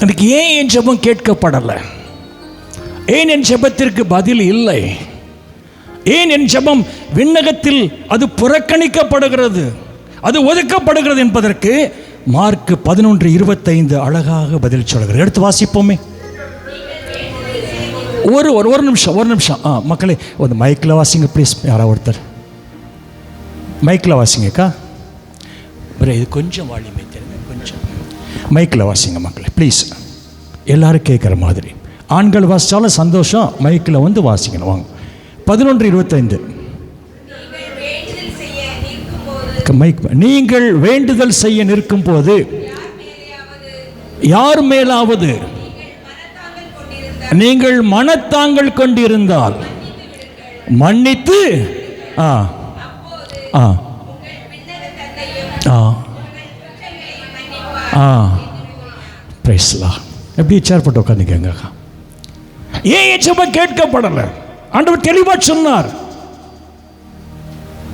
எனக்கு ஏன் என் ஜெபம் கேட்கப்படலை? ஏன் என் ஜெபத்திற்கு பதில் இல்லை? ஏன் என் ஜெபம் விண்ணகத்தில் அது புறக்கணிக்கப்படுகிறது? அது ஒதுக்கப்படுகிறது என்பதற்கு மார்க் பதினொன்று இருபத்தைந்து அழகாக பதில் சொல்கிறது எடுத்து வாசிப்போமே. ஒரு ஒரு ஒரு நிமிஷம் ஒரு நிமிஷம். ஆ மக்களே ஒரு மைக்கில் வாசிங்க ப்ளீஸ் யாராவது ஒருத்தர். மைக்கில் வாசிங்கக்கா இது கொஞ்சம் வாலிமை தெரியுங்க மைக்கில் வாசிங்க மக்களே. ப்ளீஸ் எல்லாரும் கேட்குற மாதிரி. ஆண்கள் வாசித்தாலும் சந்தோஷம் மைக்கில் வந்து வாசிக்கணும். வாங்க. பதினொன்று இருபத்தைந்து. மைக் நீங்கள் வேண்டுதல் செய்ய நிற்கும் போது யார் மேலாவது? நீங்கள் மனத்தாங்கள் கொண்டிருந்தால் மன்னித்து ஆ ஆ ஆ. ஆ. பிரைஸ்லா எப்படி சேர்ப்பட்டு உட்காந்துக்கங்க ஏன் என் கேட்கப்படலை? ஆண்டவர் தெளிவாக சொன்னார்.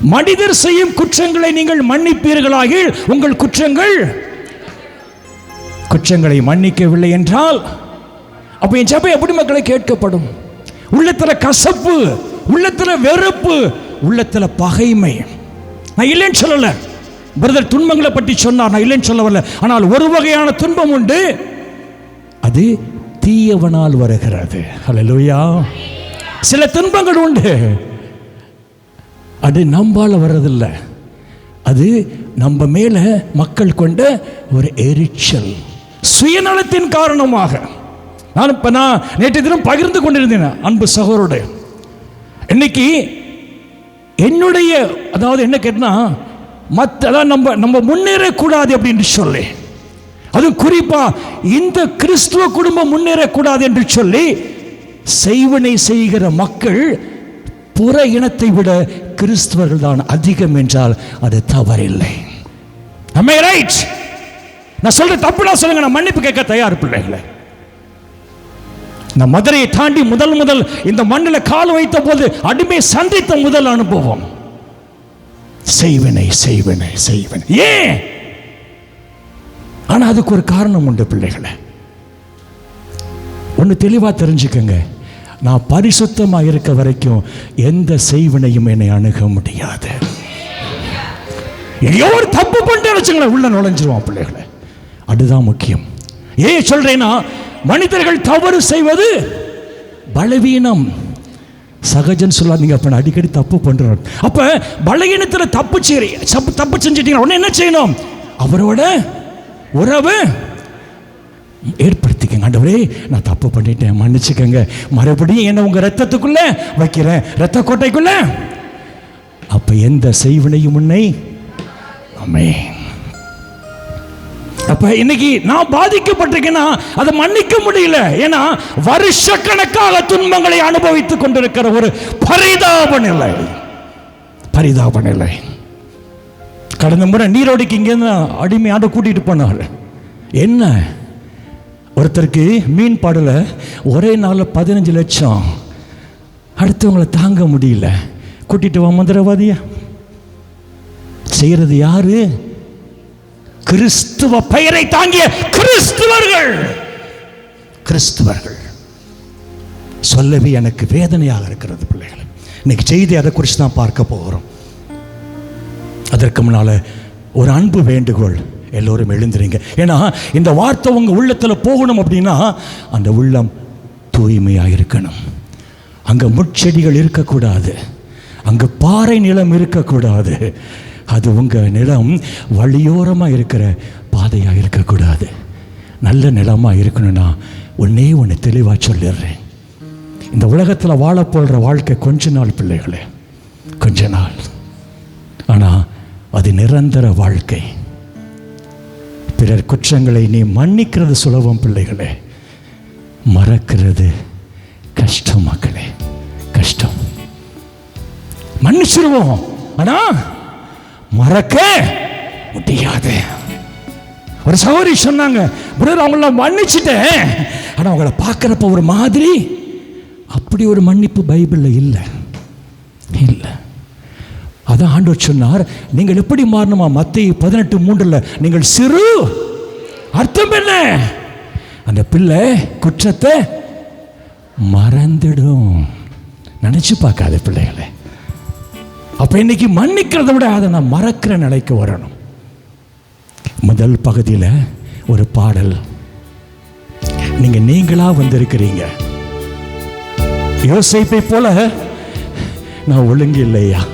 மனிதர் செய்யும் குற்றங்களை நீங்கள் மன்னிப்பீர்களாக உங்கள் குற்றங்கள் குற்றங்களை மன்னிக்கவில்லை என்றால் அப்போ என் சபை எப்படி மக்களை கேட்கப்படும்? உள்ளத்துல கசப்பு உள்ளத்துல வெறுப்பு உள்ளத்துல பகைமை. நான் இல்லைன்னு சொல்லலை. பிரதர் துன்பங்களை பற்றி சொன்னார். நான் இல்லைன்னு சொல்ல வரல. ஆனால் ஒரு வகையான துன்பம் உண்டு. அது தீயவனால் வருகிறது. ஹalleluya. சில துன்பங்கள் உண்டு. அது நம்பால் வர்றதில்ல. அது நம்ம மேல மக்கள் கொண்ட ஒரு எரிச்சல். சுயநலத்தின் காரணமாக. நான் இப்ப நான் நேற்று தினம் பகிர்ந்து கொண்டிருந்தேன் அன்பு சகோதரோட. இன்னைக்கு என்னுடைய அதாவது என்ன கேட்டா மற்றதான் நம்ம நம்ம முன்னேறக்கூடாது அப்படின்னு சொல்லி. அதுவும் குறிப்பா இந்த கிறிஸ்துவ குடும்பம் முன்னேறக்கூடாது என்று சொல்லி செய்வனை செய்கிற மக்கள் புற இனத்தை விட கிறிஸ்துவர்கள் தான் அதிகம் என்றால் அது தவறில்லை. அம்மே ரைட் நான் சொல்ற தப்புனா சொல்லுங்க நான் மன்னிப்பு கேட்க தயார் பிள்ளைகளை. நான் மதுரையை தாண்டி முதல் முதல் இந்த மண்ணில் கால் வைத்த போது அடிமை சந்தித்த முதல் அனுபவம். செய்வனை செய்வனை செய்வனை. ஏன்? ஆனா அதுக்கு ஒரு காரணம் உண்டு பிள்ளைகளை. ஒன்று தெளிவா தெரிஞ்சுக்கங்க. நான் பரிசுத்தமா இருக்க வரைக்கும் எந்த செய்வினையும் என்னை அணுக முடியாது. எங்கேயோ ஒரு தப்பு பண்ணிட்டு வச்சுங்களேன் உள்ள நுழைஞ்சிருவான் பிள்ளைகளை. அதுதான் முக்கியம். ஏன் சொல்றேன்னா மனிதர்கள் தவறு செய்வது பலவீனம். சகஜன்னு சொல்லாதீங்க அப்போ நான் அடிக்கடி தப்பு பண்றேன் அப்போ பலகீனத்தில் தப்பு செய்ய தப்பு- தப்பு செஞ்சிட்டீங்க. உடனே என்ன செய்யணும்? அவரோட உறவு ஏற்படுத்திக்கங்க. ஆண்டவரே நான் தப்பு பண்ணிட்டேன். மன்னிச்சுக்கங்க. மறுபடியும் என்ன உங்கள் ரத்தத்துக்குள்ளே வைக்கிறேன். ரத்த கோட்டைக்குள்ளே. அப்போ எந்த செய்வினையும் முன்னை அமே அப்ப இன்னைக்கு நான் பாதிக்கப்பட்டிருக்கேன்னா அதை மன்னிக்க முடியல. ஏன்னா வருஷக்கணக்காக துன்பங்களை அனுபவித்துக் கொண்டிருக்கிற ஒரு பரிதாப நிலை. பரிதாப நிலை. கடந்த முறை நீரோடிக்கு இங்கேருந்து அடிமையாட கூட்டிட்டு போனார். என்ன? ஒருத்தருக்கு மீன் பாடல ஒரே நாளில் பதினஞ்சு லட்சம். அடுத்தவங்களை தாங்க முடியல. கூட்டிட்டு வா மந்திரவாதியா. செய்யறது யாரு? கிறிஸ்துவ பெயரை தாங்கிய கிறிஸ்துவர்கள். கிறிஸ்துவர்கள். சொல்லவே எனக்கு வேதனையாக இருக்கிறது பிள்ளைகள். இன்னைக்கு செய்தி அதை குறித்து தான் பார்க்க போகிறோம். அதற்கு முன்னால ஒரு அன்பு வேண்டுகோள். எல்லோரும் எழுந்துறீங்க ஏன்னா இந்த வார்த்தை உங்கள் உள்ளத்தில் போகணும் அப்படின்னா அந்த உள்ளம் தூய்மையாக இருக்கணும் அங்க முட்செடிகள் இருக்கக்கூடாது. அங்கே பாறை நிலம் இருக்கக்கூடாது. அது உங்க நிலம் வழியோரமா இருக்கிற பாதையாக இருக்கக்கூடாது. நல்ல நிலமா இருக்கணும்னா ஒன்றே ஒன்று தெளிவாக சொல்லிடுறேன். இந்த உலகத்தில் வாழ போடுற வாழ்க்கை கொஞ்ச நாள் பிள்ளைகளே கொஞ்ச நாள். ஆனால் அது நிரந்தர வாழ்க்கை. பிறர் குற்றங்களை நீ மன்னிக்கிறது சுலபம் பிள்ளைகளே. மறக்கிறது கஷ்டம் மக்களே கஷ்டம். மன்னிச்சிருவோம். ஆனா மறக்க முடியாது. ஒரு சௌரி சொன்னாங்க பிரதர் அவங்கள மன்னிச்சிட்டேன். ஆனால் அவங்கள பார்க்குறப்ப ஒரு மாதிரி அப்படி ஒரு மன்னிப்பு பைபிளில் இல்லை. இல்லை. அதான் ஆண்டவர் சொன்னார் நீங்கள் எப்படி மாறணுமா? மத்திய பதினெட்டு மூன்றில் நீங்கள் சிறு அர்த்தம் என்ன? அந்த பிள்ளை குற்றத்தை மறந்துடும். நினச்சி பார்க்காத பிள்ளைகளை. அப்ப இன்னைக்கு மன்னிக்கிறத விட அதை நான் மறக்கிற நிலைக்கு வரணும். முதல் பகுதியில் ஒரு பாடல். நீங்க நீங்களா வந்திருக்கிறீங்க. யோசிப்பை போல நான் ஒழுங்கு இல்லையா?